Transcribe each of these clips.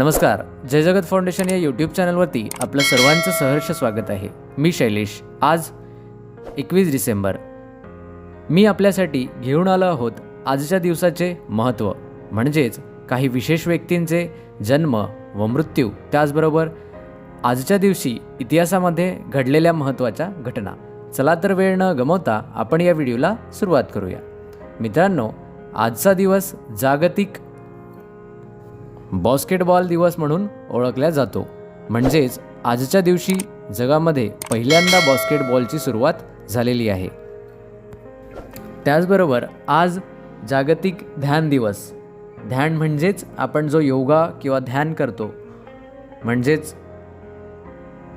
नमस्कार जय जगत फाउंडेशन या यूट्यूब चॅनलवरती आपलं सर्वांचं सहर्ष स्वागत आहे. मी शैलेश. आज एकवीस डिसेंबर. मी आपल्यासाठी घेऊन आलो आहोत आजच्या दिवसाचे महत्त्व म्हणजेच काही विशेष व्यक्तींचे जन्म व मृत्यू त्याचबरोबर आजच्या दिवशी इतिहासामध्ये घडलेल्या महत्त्वाच्या घटना. चला तर वेळ न गमवता आपण या व्हिडिओला सुरुवात करूया. मित्रांनो आजचा दिवस जागतिक बॉस्केटबॉल दिवस म्हणून ओळखला जातो. म्हणजेच आजच्या दिवशी जगामध्ये पहिल्यांदा बॉस्केटबॉलची सुरुवात झालेली आहे. त्याचबरोबर आज जागतिक ध्यान दिवस. ध्यान म्हणजेच आपण जो योगा किंवा ध्यान करतो म्हणजेच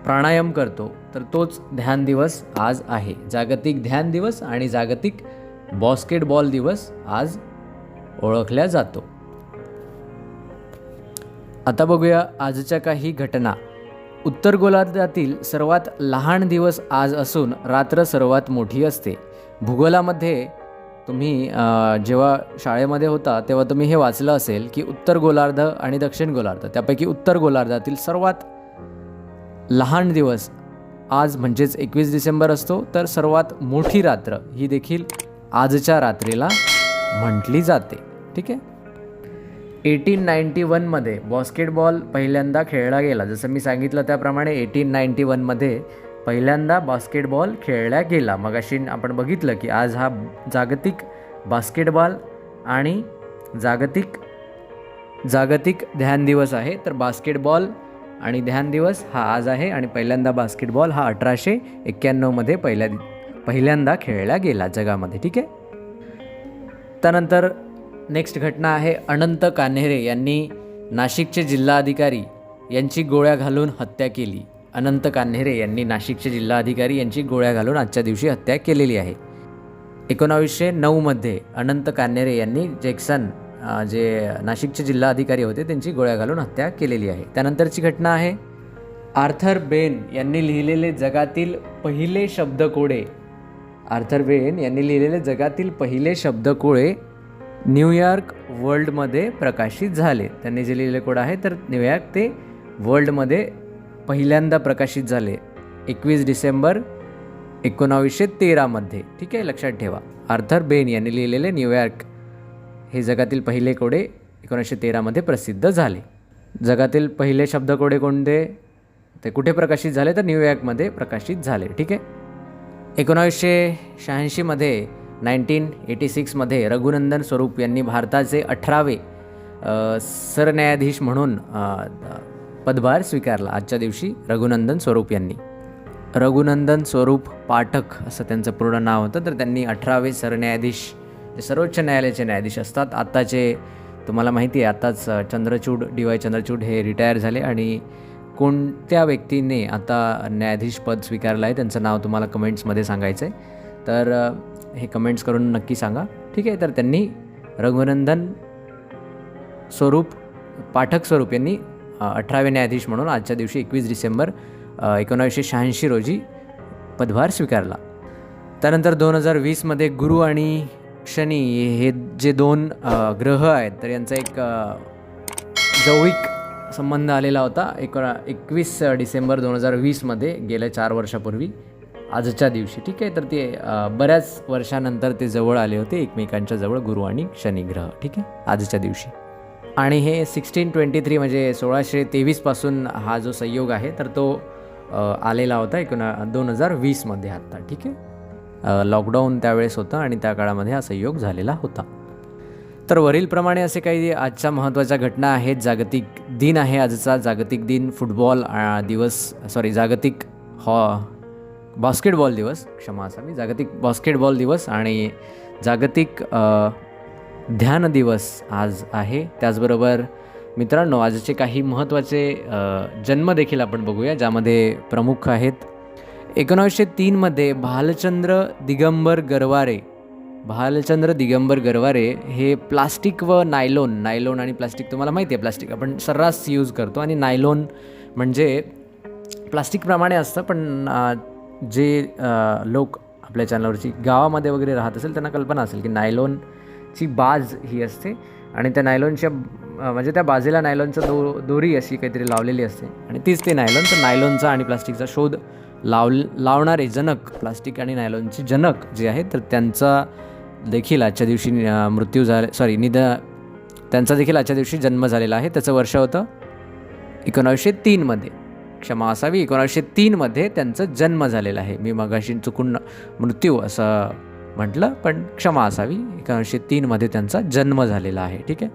प्राणायाम करतो तर तोच ध्यान दिवस आज आहे. जागतिक ध्यान दिवस आणि जागतिक बॉस्केटबॉल दिवस आज ओळखला जातो. आता बघूया आजच्या काही घटना. उत्तर गोलार्धातील सर्वात लहान दिवस आज असून रात्र सर्वात मोठी असते. भूगोलामध्ये तुम्ही जेव्हा शाळेमध्ये होता तेव्हा तुम्ही हे वाचलं असेल की उत्तर गोलार्ध आणि दक्षिण गोलार्ध त्यापैकी उत्तर गोलार्धातील सर्वात लहान दिवस आज म्हणजेच एकवीस डिसेंबर असतो तर सर्वात मोठी रात्र ही देखील आजच्या रात्रीला म्हटली जाते. ठीक आहे? एटीन नाईन्टी वनमध्ये बास्केटबॉल पहिल्यांदा खेळला गेला. जसं मी सांगितलं त्याप्रमाणे एटीन नाईन्टी वनमध्ये पहिल्यांदा बास्केटबॉल खेळला गेला. मग अशी आपण बघितलं की आज हा जागतिक बास्केटबॉल आणि जागतिक जागतिक ध्यान दिवस आहे. तर बास्केटबॉल आणि ध्यान दिवस हा आज आहे आणि पहिल्यांदा बास्केटबॉल हा अठराशे एक्क्याण्णवमध्ये पहिल्या पहिल्यांदा खेळला गेला जगामध्ये. ठीक आहे? त्यानंतर नेक्स्ट घटना आहे अनंत कान्हेरे यांनी नाशिकचे जिल्हाधिकारी यांची गोळ्या घालून हत्या केली. अनंत कान्हेरे यांनी नाशिकचे जिल्हाधिकारी यांची गोळ्या घालून आजच्या दिवशी हत्या केलेली आहे. एकोणावीसशे नऊमध्ये अनंत कान्हेरे यांनी जेक्सन जे नाशिकचे जिल्हाधिकारी होते त्यांची गोळ्या घालून हत्या केलेली आहे. त्यानंतरची घटना आहे आर्थर बेन यांनी लिहिलेले जगातील पहिले शब्दकोळे आर्थर बेन यांनी लिहिलेले जगातील पहिले शब्दकोळे न्यूयॉर्क वर्ल्डमध्ये प्रकाशित झाले. त्यांनी जे लिहिले कोड आहे तर न्यूयॉर्क ते वर्ल्डमध्ये पहिल्यांदा प्रकाशित झाले. एकवीस डिसेंबर एकोणावीसशे तेरामध्ये ठीक आहे लक्षात ठेवा. आर्थर बेन यांनी लिहिलेले न्यूयॉर्क हे जगातील पहिले कोडे एकोणीसशे तेरामध्ये प्रसिद्ध झाले. जगातील पहिले शब्दकोडे कोणते? ते कुठे प्रकाशित झाले? तर न्यूयॉर्कमध्ये प्रकाशित झाले. ठीक आहे. एकोणावीसशे शहाऐंशीमध्ये नाईन्टीन एटी सिक्समध्ये रघुनंदन स्वरूप यांनी भारताचे अठरावे सरन्यायाधीश म्हणून पदभार स्वीकारला. आजच्या दिवशी रघुनंदन स्वरूप यांनी. रघुनंदन स्वरूप पाठक असं त्यांचं पूर्ण नाव होतं. तर त्यांनी अठरावे सरन्यायाधीश जे सर्वोच्च न्यायालयाचे न्यायाधीश असतात. आत्ताचे तुम्हाला माहिती आहे आत्ताच चंद्रचूड डी वाय चंद्रचूड हे रिटायर झाले आणि कोणत्या व्यक्तीने आता न्यायाधीश पद स्वीकारलं आहे त्यांचं नाव तुम्हाला कमेंट्समध्ये सांगायचं आहे तर हे कमेंट्स करून नक्की सांगा. ठीक आहे? तर त्यांनी रघुनंदन स्वरूप पाठक स्वरूप यांनी अठरावे न्यायाधीश म्हणून आजच्या दिवशी एकवीस डिसेंबर एकोणावीसशे शहाऐंशी रोजी पदभार स्वीकारला. त्यानंतर दोन हजार वीसमध्ये गुरु आणि शनी हे जे दोन ग्रह आहेत तर यांचा एक जैविक जवळीक संबंध आलेला होता. एकोणा एकवीस डिसेंबर दोन हजार वीसमध्ये गेल्या चार वर्षापूर्वी. आजच्या दिवशी. ठीक आहे? तर ते बऱ्याच वर्षानंतर ते जवळ आले होते एकमेकांच्या जवळ गुरु आणि शनिग्रह. ठीक आहे? आजच्या दिवशी. आणि हे सिक्स्टीन ट्वेंटी थ्री म्हणजे सोळाशे तेवीसपासून हा जो संयोग आहे तर तो आलेला होता एकोणा दोन हजार वीसमध्ये आत्ता ठीक आहे? लॉकडाऊन त्यावेळेस होतं आणि त्या काळामध्ये हा संयोग झालेला होता. तर वरीलप्रमाणे असे काही आजच्या महत्त्वाच्या घटना आहेत. जागतिक दिन आहे आजचा. जागतिक दिन फुटबॉल दिवस सॉरी जागतिक हॉ बास्केटबॉल दिवस क्षमा असावी जागतिक बास्केटबॉल दिवस आणि जागतिक ध्यान दिवस आज आहे. त्याचबरोबर मित्रांनो आजचे काही महत्त्वाचे जन्मदेखील आपण बघूया ज्यामध्ये प्रमुख आहेत एकोणावीसशे तीनमध्ये भालचंद्र दिगंबर गरवारे. भालचंद्र दिगंबर गरवारे हे प्लास्टिक व नायलोन नायलोन आणि प्लास्टिक तुम्हाला माहिती आहे प्लास्टिक आपण सर्रास यूज करतो आणि नायलोन म्हणजे प्लास्टिकप्रमाणे असतं पण जे लोक आपल्या चॅनलवरची गावामध्ये वगैरे राहत असेल त्यांना कल्पना असेल की नायलॉनची बाज ही असते आणि त्या नायलॉनच्या म्हणजे त्या बाजेला नायलॉनचं दो दोरी अशी काहीतरी लावलेली असते. आणि तीच ते नायलॉन तर नायलॉनचा आणि प्लास्टिकचा शोध लाव लावणारे जनक प्लास्टिक आणि नायलॉनचे जनक जे आहेत तर त्यांचा देखील आजच्या दिवशी मृत्यू झाला सॉरी निध त्यांचा देखील आजच्या दिवशी जन्म झालेला आहे. त्याचं वर्ष होतं एकोणावीसशे तीनमध्ये क्षमा असावी. एकोणावीसशे तीनमध्ये त्यांचा जन्म झालेला आहे. मी मगाशी चुकून मृत्यू असं म्हटलं पण क्षमा असावी. एकोणीसशे तीनमध्ये त्यांचा जन्म झालेला आहे. ठीक आहे?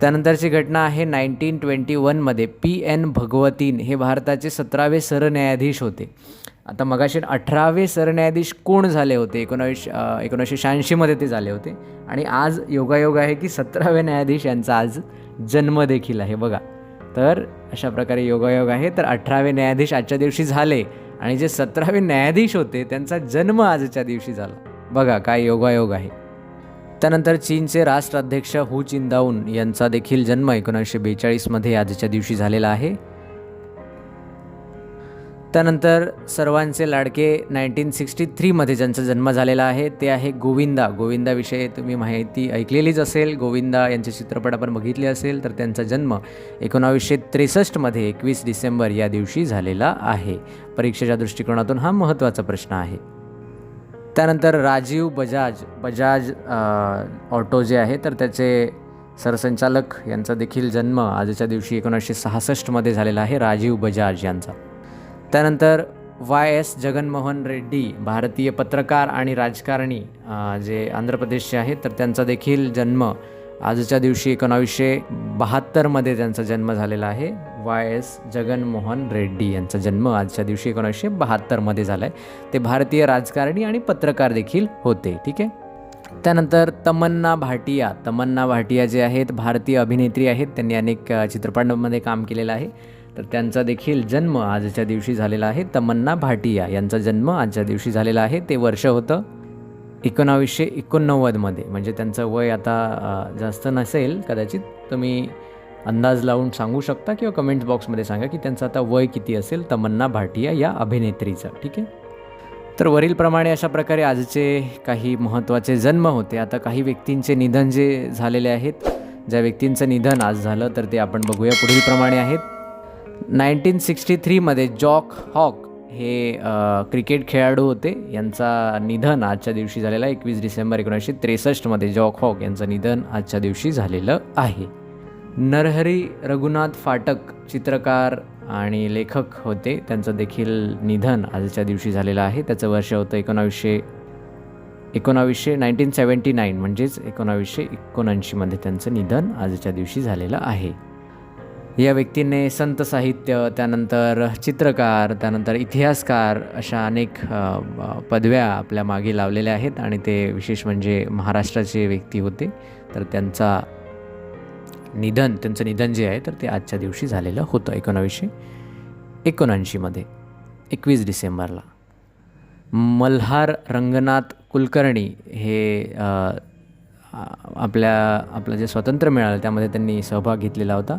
त्यानंतरची घटना आहे नाईन्टीन ट्वेंटी वनमध्ये पी एन भगवतीन हे भारताचे सतरावे सरन्यायाधीश होते. आता मगाशी अठरावे सरन्यायाधीश कोण झाले होते? एकोणावीस एकोणीसशे शहाऐंशीमध्ये ते झाले होते. आणि आज योगायोग आहे की सतरावे न्यायाधीश यांचा आज जन्मदेखील आहे. बघा. तर अशा प्रकारे योगायोग आहे. तर अठरावे न्यायाधीश आजच्या दिवशी झाले आणि जे सतरावे न्यायाधीश होते त्यांचा जन्म आजच्या दिवशी झाला. बघा काय योगायोग आहे. त्यानंतर चीनचे राष्ट्राध्यक्ष हु चिंदाऊन यांचा देखील जन्म एकोणीसशे बेचाळीसमध्ये आजच्या दिवशी झालेला आहे. त्यानंतर सर्वांचे लाडके नाईन्टीन सिक्स्टी थ्रीमध्ये ज्यांचा जन्म झालेला आहे ते आहे गोविंदा. गोविंदाविषयी तुम्ही माहिती ऐकलेलीच असेल. गोविंदा यांचे चित्रपट आपण बघितले असेल तर त्यांचा जन्म एकोणावीसशे त्रेसष्टमध्ये एकवीस डिसेंबर या दिवशी झालेला आहे. परीक्षेच्या दृष्टिकोनातून हा महत्त्वाचा प्रश्न आहे. त्यानंतर राजीव बजाज. बजाज ऑटो जे आहे तर त्याचे सरसंचालक यांचा देखील जन्म आजच्या दिवशी एकोणीसशे सहासष्टमध्ये झालेला आहे राजीव बजाज यांचा. त्यानंतर वाय एस जगनमोहन रेड्डी भारतीय पत्रकार आणि राजकारणी जे आंध्र प्रदेशचे आहेत तर त्यांचा देखील जन्म आजच्या दिवशी एकोणावीसशे बहात्तरमध्ये त्यांचा जन्म झालेला आहे. वाय एस जगनमोहन रेड्डी यांचा जन्म आजच्या दिवशी एकोणीसशे बहात्तरमध्ये झाला आहे ते भारतीय राजकारणी आणि पत्रकार देखील होते ठीक आहे? त्यानंतर तमन्ना भाटिया तमन्ना भाटिया जे आहेत भारतीय अभिनेत्री आहेत त्यांनी अनेक चित्रपटांमध्ये काम केलेलं आहे. तर त्यांचा देखील जन्म आजच्या दिवशी झालेला आहे. तमन्ना भाटिया यांचा जन्म आजच्या दिवशी झालेला आहे. ते वर्ष होतं एकोणावीसशे एकोणनव्वदमध्ये. म्हणजे त्यांचं वय आता जास्त नसेल कदाचित तुम्ही अंदाज लावून सांगू शकता किंवा कमेंट्स बॉक्समध्ये सांगा की त्यांचं आता वय किती असेल तमन्ना भाटिया या अभिनेत्रीचं. ठीक आहे? तर वरीलप्रमाणे अशा प्रकारे आजचे काही महत्त्वाचे जन्म होते. आता काही व्यक्तींचे निधन जे झालेले आहेत ज्या व्यक्तींचं निधन आज झालं तर ते आपण बघूया. पुढीलप्रमाणे आहेत. नाईन्टीन सिक्स्टी थ्रीमध्ये जॉक हॉक हे क्रिकेट खेळाडू होते. यांचा निधन आजच्या दिवशी झालेला एकवीस डिसेंबर एकोणीसशे त्रेसष्टमध्ये जॉक हॉक यांचं निधन आजच्या दिवशी झालेलं आहे. नरहरी रघुनाथ फाटक चित्रकार आणि लेखक होते. त्यांचं देखील निधन आजच्या दिवशी झालेलं आहे. त्याचं वर्ष होतं एकोणावीसशे एकोणावीसशे नाईन्टीन सेवन्टी नाईन म्हणजेच एकोणावीसशे एकोणऐंशीमध्ये त्यांचं निधन आजच्या दिवशी झालेलं आहे. या व्यक्तीने संत साहित्य त्यानंतर चित्रकार त्यानंतर इतिहासकार अशा अनेक पदव्या आपल्या मागे लावलेल्या आहेत आणि ते विशेष म्हणजे महाराष्ट्राचे व्यक्ती होते. तर त्यांचा निधन त्यांचं निधन जे आहे तर ते आजच्या दिवशी झालेलं होतं एकोणावीसशे एकोणऐंशीमध्ये एकवीस डिसेंबरला. मल्हार रंगनाथ कुलकर्णी हे आपल्या आपलं जे स्वातंत्र्य मिळालं त्यामध्ये त्यांनी सहभाग घेतलेला होता.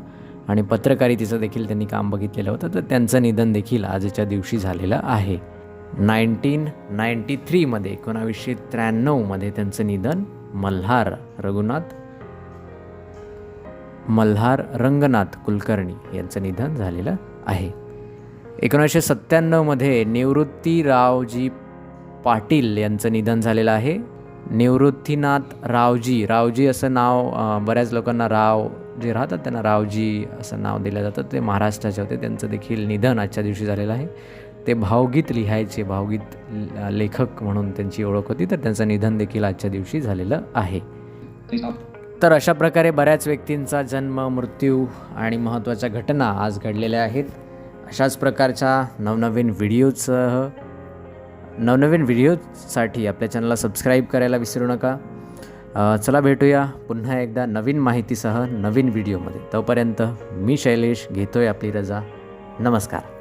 आणि पत्रकारितेचं देखील त्यांनी काम बघितलेलं होतं. तर त्यांचं निधन देखील आजच्या दिवशी झालेलं आहे. नाईन्टीन नाईन्टी थ्रीमध्ये एकोणावीसशे त्र्याण्णवमध्ये त्यांचं निधन मल्हार रघुनाथ मल्हार रंगनाथ कुलकर्णी यांचं निधन झालेलं आहे. एकोणीसशे सत्त्याण्णवमध्ये निवृत्तीरावजी पाटील यांचं निधन झालेलं आहे. निवृत्तीनाथ रावजी रावजी असं नाव बऱ्याच लोकांना राव जे राहतात त्यांना रावजी असं नाव दिलं जातं ते महाराष्ट्राचे होते. त्यांचं देखील निधन आजच्या दिवशी झालेलं आहे. ते भावगीत लिहायचे भावगीत लेखक म्हणून त्यांची ओळख होती तर त्यांचं निधन देखील आजच्या दिवशी झालेलं आहे. तर अशा प्रकारे बऱ्याच व्यक्तींचा जन्म मृत्यू आणि महत्त्वाच्या घटना आज घडलेल्या आहेत. अशाच प्रकारच्या नवनवीन व्हिडिओसह नवनवीन व्हिडिओसाठी आपल्या चॅनलला सबस्क्राईब करायला विसरू नका. चला भेटूया पुन्हा एकदा नवीन माहितीसह नवीन व्हिडिओमध्ये. तोपर्यंत मी शैलेश घेतोय आपली रजा. नमस्कार.